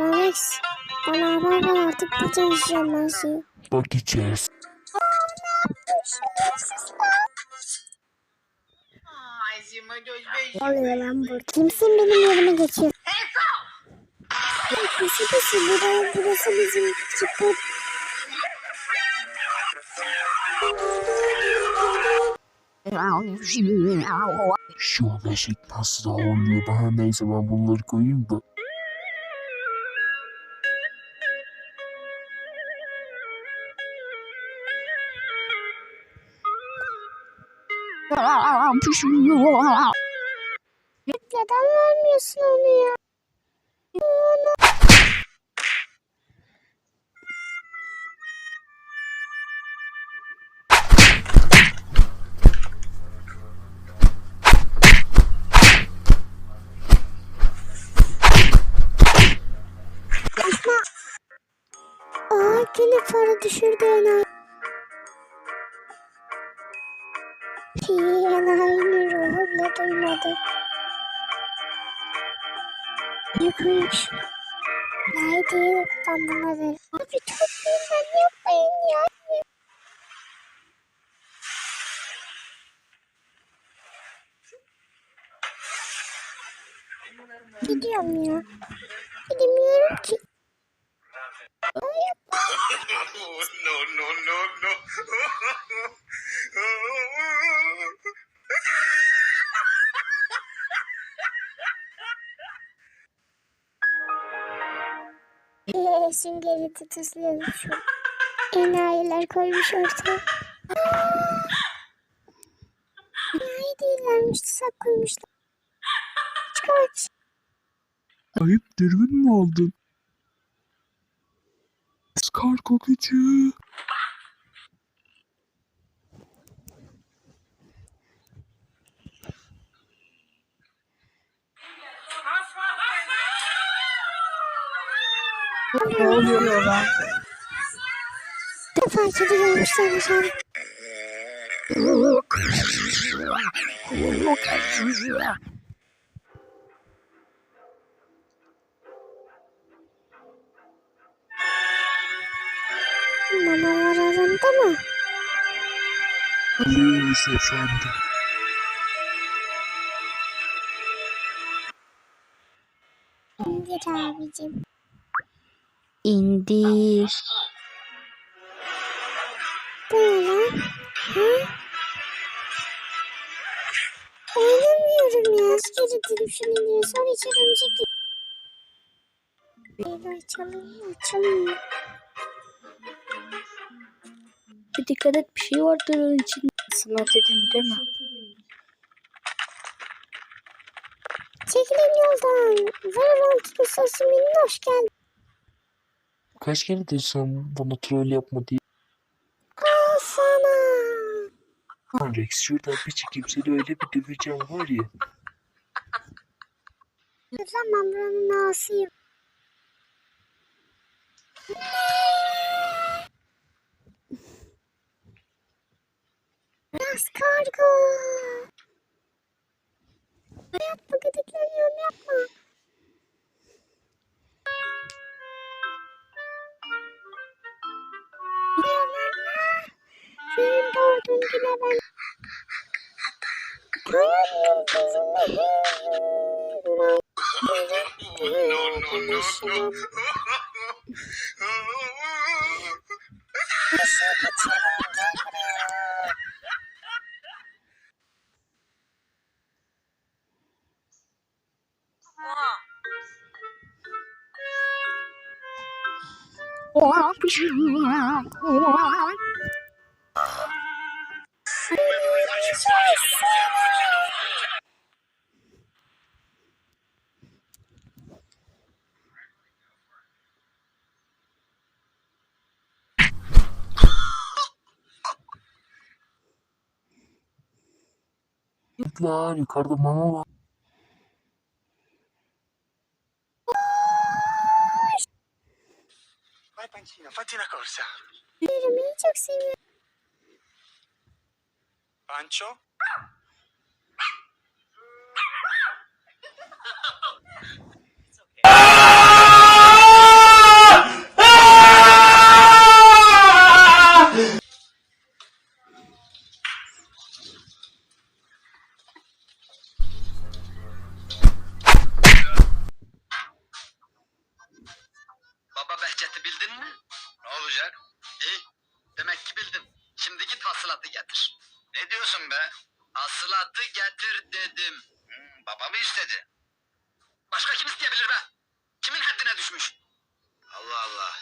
Max, bana haber ver artık gideceğiz işeceğim ben suyu. Bakacağız. Oluyor lan bu? Kimsin benim yerime geçiyor? Pisi pisi burası, burası bizim çıkıp. Şu an eşek nasıl oluyor bana neyse ben bunları koyayım da. Neden vermiyorsun onu ya? Yapma. Aa yine para düşürdü enayi. Pii enayinin ruhu bile duymadı. Yıkayım şunu. Haydi ben ver. Abi çok güzel yapmayın ya. Gidiyorum ya. Gidemiyorum ki. Süngeri tutusluyormuş. Enayiler koymuş ortaya. Enayi değillermiş, tuzak koymuşlar. Kaç kaç. Ayıp dürbün mü aldın? Skar kokucu. Ne oluyor lan? Defa kedi görmüşlermiş abi. Mamalar arasında mı? Alıyoruz efendim. İndir abicim. İndir. Bu ne lan? Ha? Oynamıyorum ya. Edelim şunu diye. Sonra içeri örümcek gir. Beyler açalım. Açalım. Bir dikkat et bir şey vardır onun içinde. Sana dedim değil mi? Çekilin yoldan. Valorant ustası minnoş geldi. Kaç kere desem bana troll yapma diye. Al sana. Lan Rex şuradan bir çekeyim seni öyle bir döveceğim var ya. Lütfen ben buranın ağasıyım. Biraz kargo. Yapma gıdıklanıyorum yapma. Wow. Doğduğun güne ben. Hayal yıldızım. no, no, no, no. Git Pancho. Baba Behçet'i bildin mi? Ne olacak? İyi. Demek ki bildin. Şimdi git hasılatı getir dedim. Hmm, babamı istedi. Başka kim isteyebilir be? Kimin haddine düşmüş? Allah Allah.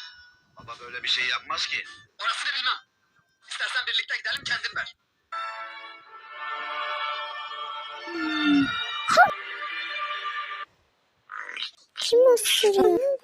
Baba böyle bir şey yapmaz ki. Orasını bilmem. İstersen birlikte gidelim kendin ver. Kim ısırıyor?